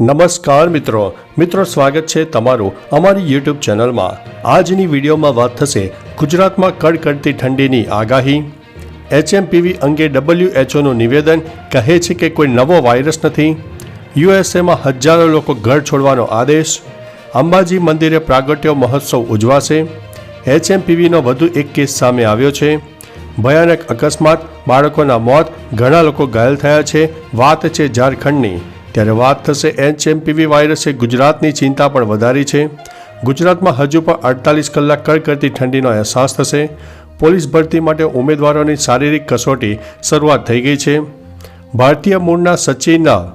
નમસ્કાર મિત્રો. મિત્રો, સ્વાગત છે તમારું અમારી યુટ્યુબ ચેનલમાં. આજની વિડીયોમાં વાત થશે ગુજરાતમાં કડકડતી ઠંડીની આગાહી. એચએમપીવી અંગે ડબલ્યુએચઓનું નિવેદન કહે છે કે કોઈ નવો વાયરસ નથી. યુએસએમાં હજારો લોકો ઘર છોડવાનો આદેશ. અંબાજી મંદિરે પ્રાગટ્ય મહોત્સવ ઉજવાશે. એચએમપીવીનો વધુ એક કેસ સામે આવ્યો છે. ભયાનક અકસ્માત, બાળકોના મોત, ઘણા લોકો ઘાયલ થયા છે. વાત છે ઝારખંડની. ત્યારે વાત થશે એચએમપીવી વાયરસે ગુજરાતની ચિંતા પણ વધારી છે. ગુજરાતમાં હજુ પણ અડતાલીસ કલાક કડકડતી ઠંડીનો અહેસાસ થશે. પોલીસ ભરતી માટે ઉમેદવારોની શારીરિક કસોટી શરૂઆત થઈ ગઈ છે. ભારતીય મૂળના સચિનના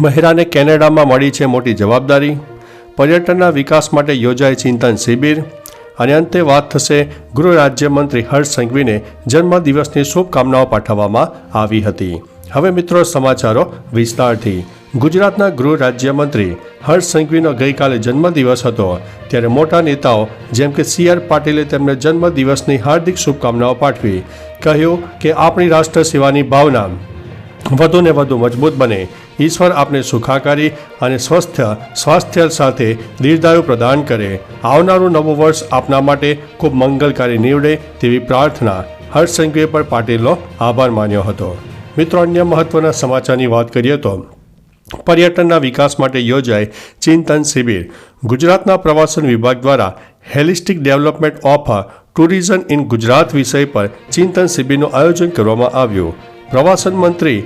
મહેરાને કેનેડામાં મળી છે મોટી જવાબદારી. પર્યટનના વિકાસ માટે યોજાય ચિંતન શિબિર. અને અંતે વાત થશે ગૃહ રાજ્યમંત્રી હર્ષ સંઘવીને જન્મદિવસની શુભકામનાઓ પાઠવવામાં આવી હતી. હવે મિત્રો સમાચારો વિસ્તારથી. ગુજરાતના ગૃહ રાજ્યમંત્રી હર્ષ સંઘવીનો ગઈકાલે જન્મદિવસ હતો. ત્યારે મોટા નેતાઓ, જેમ કે સી આર પાટીલે તેમને જન્મદિવસની હાર્દિક શુભકામનાઓ પાઠવી, કહ્યું કે આપણી રાષ્ટ્ર સેવાની ભાવના વધુ ને વધુ મજબૂત બને. ઈશ્વર આપને સુખાકારી અને સ્વસ્થ સ્વાસ્થ્ય સાથે દીર્ઘાયુ પ્રદાન કરે. આવનારું નવું વર્ષ આપના માટે ખૂબ મંગલકારી નીવડે તેવી પ્રાર્થના હર્ષ સંઘવીએ પર પાટીલનો આભાર માન્યો હતો. મિત્રો, અન્ય મહત્વના સમાચારની વાત કરીએ તો પર્યટનના વિકાસ માટે યોજાય ચિંતન શિબિર. ગુજરાતના પ્રવાસન વિભાગ દ્વારા holistic development of tourism in Gujarat વિષય પર ચિંતન શિબિરનું આયોજન કરવામાં આવ્યું. પ્રવાસન મંત્રી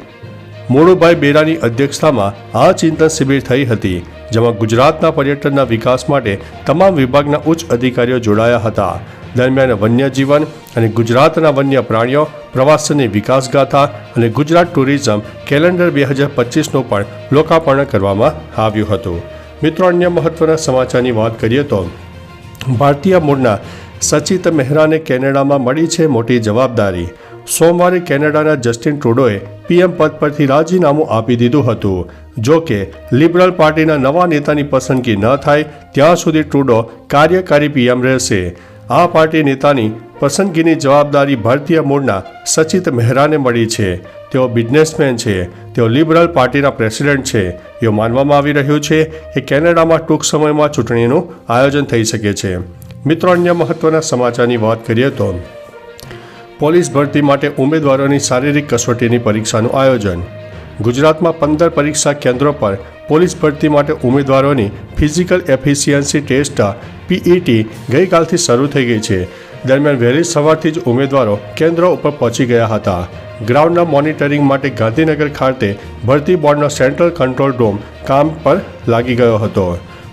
મોડુભાઈ બેરાની અધ્યક્ષતામાં આ ચિંતન શિબિર થઈ હતી, જેમાં ગુજરાતના પર્યટનના વિકાસ માટે તમામ વિભાગના ઉચ્ચ અધિકારીઓ જોડાયા હતા. દરમિયાન વન્યજીવન અને ગુજરાતના વન્ય પ્રાણીઓ પ્રવાસનની વિકાસગાથા અને ગુજરાત ટુરિઝમ કેલેન્ડર બે હજાર પચીસનું પણ લોકાર્પણ કરવામાં આવ્યું હતું. મિત્રો, અન્ય મહત્વના સમાચારની વાત કરીએ તો, ભારતીય મૂળના સચિત મહેરાને કેનેડામાં મળી છે મોટી જવાબદારી. સોમવારે કેનેડાના જસ્ટિન ટ્રુડોએ પીએમ પદ પરથી રાજીનામું આપી દીધું હતું. જો કે, લિબરલ પાર્ટીના નવા નેતાની પસંદગી ન થાય, ત્યાં સુધી ટ્રુડો કાર્યકારી પીએમ રહેશે. આ પાર્ટી નેતાની પસંદગીની જવાબદારી ભારતીય મૂળના સચિત મહેરાને મળી છે. તેઓ બિઝનેસમેન છે, તેઓ લિબરલ પાર્ટીના પ્રેસિડેન્ટ છે. એવું માનવામાં આવી રહ્યું છે કે કેનેડામાં ટૂંક સમયમાં ચૂંટણીનું આયોજન થઈ શકે છે. મિત્રો, અન્ય મહત્વના સમાચારની વાત કરીએ તો પોલીસ ભરતી માટે ઉમેદવારોની શારીરિક કસોટીની પરીક્ષાનું આયોજન. ગુજરાતમાં પંદર પરીક્ષા કેન્દ્રો પર પોલીસ ભરતી માટે ઉમેદવારોની ફિઝિકલ એફિશિયન્સી ટેસ્ટ, પીઈટી ગઈકાલથી શરૂ થઈ ગઈ છે. દરમિયાન વહેલી સવારથી જ ઉમેદવારો કેન્દ્રો ઉપર પહોંચી ગયા હતા. ગ્રાઉન્ડના મોનિટરિંગ માટે ગાંધીનગર ખાતે ભરતી બોર્ડનો સેન્ટ્રલ કંટ્રોલ રૂમ કામ પર લાગી ગયો હતો.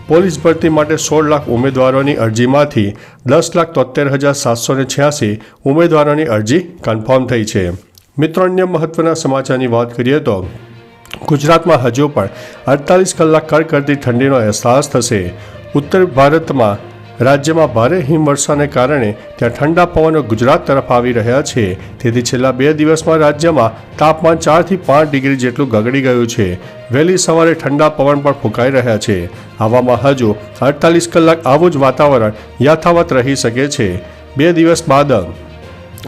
પોલીસ ભરતી માટે સોળ લાખ ઉમેદવારોની અરજીમાંથી દસ લાખ તોતેર હજાર સાતસો ને છ્યાસી ઉમેદવારોની અરજી કન્ફર્મ થઈ છે. મિત્રો, અન્ય મહત્વના સમાચારની વાત કરીએ તો ગુજરાતમાં હજુ પણ અડતાલીસ કલાક કડકડતી ઠંડીનો અહેસાસ થશે. ઉત્તર ભારતમાં રાજ્યમાં ભારે હિમવર્ષાને કારણે ત્યાં ઠંડા પવનો ગુજરાત તરફ આવી રહ્યા છે. તેથી છેલ્લા બે દિવસમાં રાજ્યમાં તાપમાન ચારથી પાંચ ડિગ્રી જેટલું ગગડી ગયું છે. વહેલી સવારે ઠંડા પવન પણ ફૂંકાઈ રહ્યા છે. આવામાં હજુ અડતાલીસ કલાક આવું જ વાતાવરણ યથાવત રહી શકે છે. બે દિવસ બાદ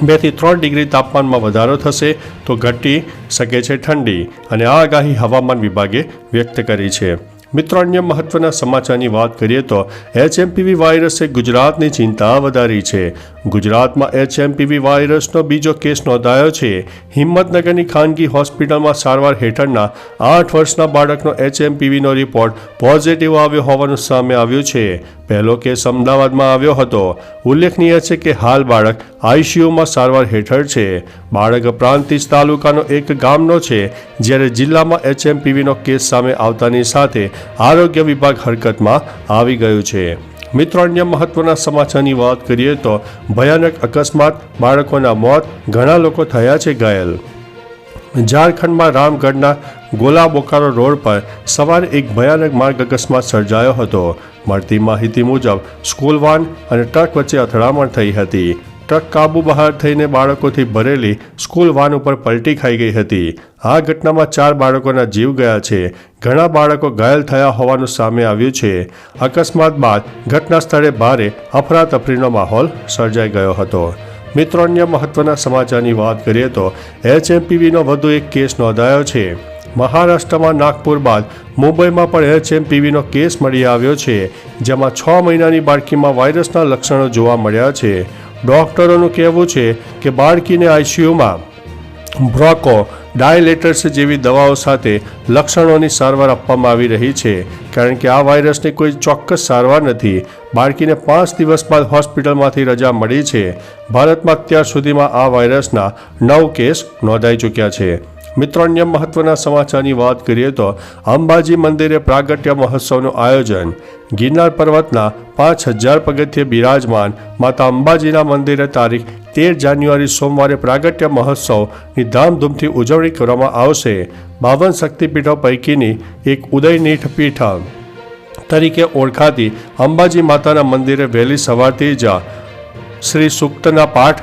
બેથી ત્રણ ડિગ્રી તાપમાનમાં વધારો થશે તો ઘટી શકે છે ઠંડી. અને આ આગાહી હવામાન વિભાગે વ્યક્ત કરી છે. મિત્રો, અન્ય મહત્વના સમાચારની વાત કરીએ તો એચએમપીવી વાયરસે ગુજરાતની ચિંતા વધારી છે. ગુજરાતમાં એચએમપીવી વાયરસનો બીજો કેસ નોંધાયો છે. હિંમતનગરની ખાનગી હોસ્પિટલમાં સારવાર હેઠળના આઠ વર્ષના બાળકનો એચએમપીવીનો રિપોર્ટ પોઝિટિવ આવ્યો હોવાનું સામે આવ્યું છે. પહેલો કેસ અમદાવાદમાં આવ્યો હતો. ઉલ્લેખનીય છે કે હાલ બાળક આઈસીયુમાં સારવાર હેઠળ છે. બાળક પ્રાંતિજ તાલુકાનો એક ગામનો છે, જ્યારે જિલ્લામાં એચએમપીવીનો કેસ સામે આવતાની સાથે આરોગ્ય વિભાગ હરકતમાં આવી ગયું છે. મિત્રો, અન્ય મહત્વના સમાચારની વાત કરીએ તો ભયાનક અકસ્માત બાળકોના મોત, ઘણા લોકો થયા છે ઘાયલ. ઝારખંડમાં રામગઢના ગોલા બોકારો રોડ પર સવારે એક ભયાનક માર્ગ અકસ્માત સર્જાયો હતો. મળતી માહિતી મુજબ સ્કૂલ વાન અને ટ્રક વચ્ચે અથડામણ થઈ હતી. ટ્રક કાબુ બહાર થઈને બાળકોથી ભરેલી સ્કૂલ વાન ઉપર પલટી ખાઈ ગઈ હતી. આ ઘટનામાં ચાર બાળકોના જીવ ગયા છે. ઘણા બાળકો ઘાયલ થયા હોવાનું સામે આવ્યું છે. અકસ્માત બાદ ઘટના સ્થળે ભારે અફરાતફરીનો માહોલ સર્જાઈ ગયો હતો. મિત્રો, અન્ય મહત્વના સમાચારની વાત કરીએ તો એચએમપીવીનો વધુ એક કેસ નોંધાયો છે. મહારાષ્ટ્રમાં નાગપુર બાદ મુંબઈમાં પણ એચએમપીવીનો કેસ મળી આવ્યો છે, જેમાં છ મહિનાની બાળકીમાં વાયરસના લક્ષણો જોવા મળ્યા છે. ડોક્ટરોનું કહેવું છે કે બાળકીને આઈસીયુમાં બ્રોકો, ડાયલેટર્સ જેવી દવાઓ સાથે લક્ષણોની સારવાર આપવામાં આવી રહી છે. કારણ કે આ વાયરસની કોઈ ચોક્કસ સારવાર નથી. બાળકીને પાંચ દિવસ બાદ હોસ્પિટલમાંથી રજા મળી છે. ભારતમાં અત્યાર સુધીમાં આ વાયરસના નવ કેસ નોંધાઈ ચૂક્યા છે. મિત્રો, અન્ય મહત્વના સમાચારની વાત કરીએ તો અંબાજી મંદિરે પ્રાગટ્ય મહોત્સવનું આયોજન. ગિરનાર પર્વતના પાંચ હજાર પગથિયે બિરાજમાન માતા અંબાજીના મંદિરે તારીખ તેર જાન્યુઆરી સોમવારે પ્રાગટ્ય મહોત્સવની ધામધૂમથી ઉજવણી કરવામાં આવશે. બાવન શક્તિપીઠો પૈકીની એક ઉદયનીઠ પીઠ તરીકે ઓળખાતી અંબાજી માતાના મંદિરે વહેલી સવારથી જ શ્રી સૂક્તના પાઠ,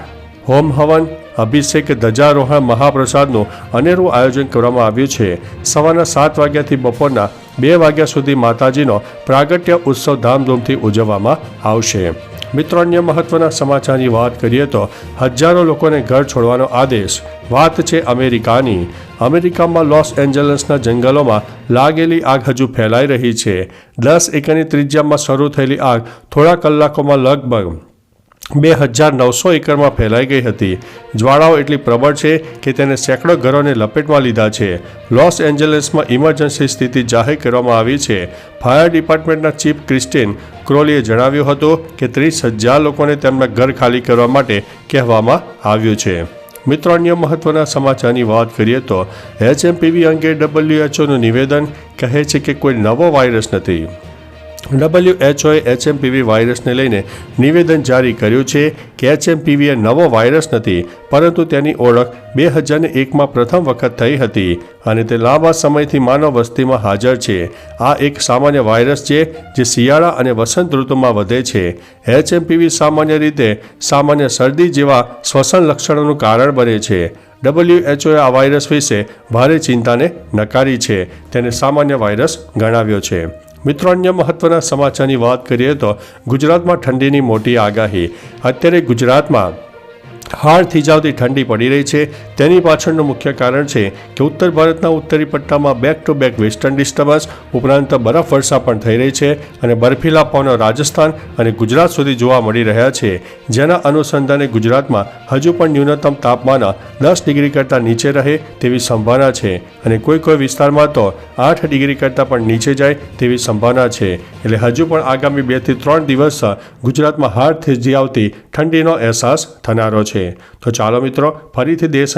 હોમ હવન, અભિષેક ધજારોહણ મહાપ્રસાદનું અનેરું આયોજન કરવામાં આવ્યું છે. સવારના સાત વાગ્યાથી બપોરના બે વાગ્યા સુધી માતાજીનો પ્રાગટ્ય ઉત્સવ ધામધૂમથી ઉજવવામાં આવશે. મિત્રો, અન્ય મહત્વના સમાચારની વાત કરીએ તો હજારો લોકોને ઘર છોડવાનો આદેશ. વાત છે અમેરિકાની. અમેરિકામાં લોસ એન્જલસના જંગલોમાં લાગેલી આગ હજુ ફેલાઈ રહી છે. દસ એકરની ત્રિજ્યામાં શરૂ થયેલી આગ થોડા કલાકોમાં લગભગ બે હજાર નવસો એકરમાં ફેલાઈ ગઈ હતી. જ્વાળાઓ એટલી પ્રબળ છે કે તેને સેંકડો ઘરોને લપેટમાં લીધા છે. લોસ એન્જલસમાં ઇમરજન્સી સ્થિતિ જાહેર કરવામાં આવી છે. ફાયર ડિપાર્ટમેન્ટના ચીફ ક્રિસ્ટિન ક્રોલીએ જણાવ્યું હતું કે ત્રીસ હજાર લોકોને તેમના ઘર ખાલી કરવા માટે કહેવામાં આવ્યું છે. મિત્રો, અન્ય મહત્વના સમાચારની વાત કરીએ તો એચએમપીવી અંગે ડબલ્યુએચઓનું નિવેદન કહે છે કે કોઈ નવો વાયરસ નથી. ડબલ્યુએચઓએ એચએમપીવી વાયરસને લઈને નિવેદન જારી કર્યું છે કે એચએમપીવી એ નવો વાયરસ નથી, પરંતુ તેની ઓળખ બે હજારને એકમાં પ્રથમ વખત થઈ હતી અને તે લાંબા સમયથી માનવ વસ્તીમાં હાજર છે. આ એક સામાન્ય વાયરસ છે જે શિયાળા અને વસંત ઋતુમાં વધે છે. એચએમપીવી સામાન્ય રીતે સામાન્ય શરદી જેવા શ્વસન લક્ષણોનું કારણ બને છે. ડબલ્યુએચઓએ આ વાયરસ વિશે ભારે ચિંતાને નકારી છે. તેને સામાન્ય વાયરસ ગણાવ્યો છે. મિત્રો, અન્ય મહત્વના સમાચારની વાત કરીએ તો ગુજરાતમાં ઠંડીની મોટી આગાહી. અત્યારે ગુજરાતમાં હાડ થીજાવતી ઠંડી પડી રહી છે. તેની પાછળનું મુખ્ય કારણ છે કે ઉત્તર ભારતના ઉત્તરી પટ્ટામાં back to back western disturbance ઉપરાંત બરફવર્ષા પણ થઈ રહી છે અને બરફીલા પવનો રાજસ્થાન અને ગુજરાત સુધી જોવા મળી રહ્યા છે. જેના અનુસંધાને ગુજરાતમાં હજુ પણ ન્યૂનતમ તાપમાન દસ ડિગ્રી કરતાં નીચે રહે તેવી સંભાવના છે અને કોઈ કોઈ વિસ્તારમાં તો આઠ ડિગ્રી કરતાં પણ નીચે જાય તેવી સંભાવના છે. એટલે હજુ પણ આગામી બેથી ત્રણ દિવસ ગુજરાતમાં હાડ થીજી આવતી ઠંડીનો અહેસાસ થનારો છે. તો ચાલો મિત્રો, ફરીથી દેશ